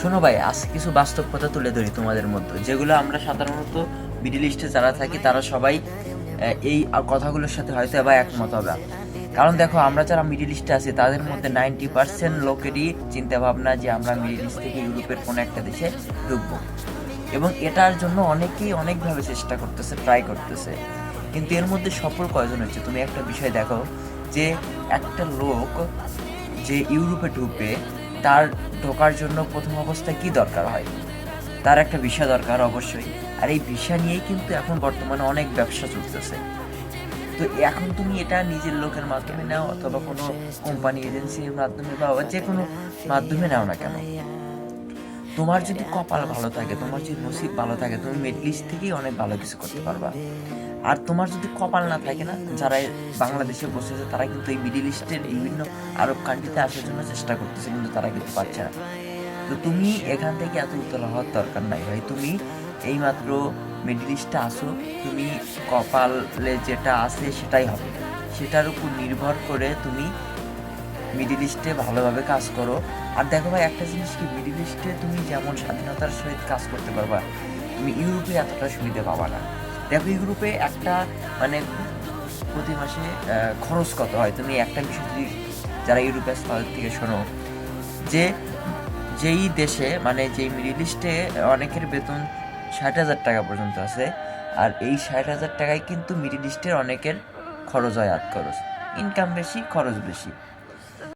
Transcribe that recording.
শোনো ভাই আজ কিছু বাস্তব কথা তুলে ধরি তোমাদের মধ্যে। যেগুলো আমরা সাধারণত মিডিল ইস্টে যারা থাকি, তারা সবাই এই কথাগুলোর সাথে হয়তো এবার একমত হবে। কারণ দেখো, আমরা যারা মিডিল ইস্টে আছি, তাদের মধ্যে নাইনটি পার্সেন্ট লোকেরই চিন্তা ভাবনা যে আমরা মিডিল ইস্ট থেকে ইউরোপের কোনো একটা দেশে ঢুকবো। এবং এটার জন্য অনেকেই অনেকভাবে চেষ্টা করতেছে ট্রাই করতেছে। কিন্তু এর মধ্যে সফল কয়জন হচ্ছে? তুমি একটা বিষয় দেখো, যে একটা লোক যে ইউরোপে ঢুকবে তার ঢোকার জন্য প্রথম অবস্থায় কি দরকার হয়? তার একটা ভিসা দরকার অবশ্যই। আর এই ভিসা নিয়েই কিন্তু এখন বর্তমানে অনেক ব্যবসা চলতেছে। তো এখন তুমি এটা নিজের লোকের মাধ্যমে নাও অথবা কোনো কোম্পানি, এজেন্সির মাধ্যমে বা যে কোনো মাধ্যমে নাও না কেন? তোমার যদি কপাল ভালো থাকে, তোমার যদি নসিব ভালো থাকে, তুমি মিডল ইস্ট থেকেই অনেক ভালো কিছু করতে পারবা। আর তোমার যদি কপাল না থাকে না, যারা বাংলাদেশে বসেছে তারা কিন্তু এই মিডিল ইস্টের বিভিন্ন আরব কান্ট্রিতে আসার জন্য চেষ্টা করতেছে, কিন্তু তারা কিন্তু পারছে না। তো তুমি এখান থেকে এত উতলা হওয়ার দরকার নাই ভাই। তুমি এইমাত্র মিডিল ইস্টে আসো তুমি কপালে যেটা আছে সেটাই হবে। সেটার উপর নির্ভর করে তুমি মিডিল ইস্টে ভালোভাবে কাজ করো। আর দেখো ভাই, একটা জিনিস কি মিডিল ইস্টে তুমি যেমন স্বাধীনতার সহিত কাজ করতে পারবা, তুমি ইউরোপে এতটা সুবিধা পাবা না। দেখো, ইউরোপে একটা মানে প্রতি মাসে খরচ কত হয়? তুমি একটা বিষয় যদি যারা ইউরোপে আছে তাদের থেকে শোনো। যে, যেই দেশে মানে যেই মিডিল ইস্টে অনেকের বেতন ষাট হাজার টাকা পর্যন্ত আছে, আর এই ষাট হাজার টাকায় কিন্তু মিডিল ইস্টের অনেকের খরচ হয় আট খরচ। ইনকাম বেশি, খরচ বেশি।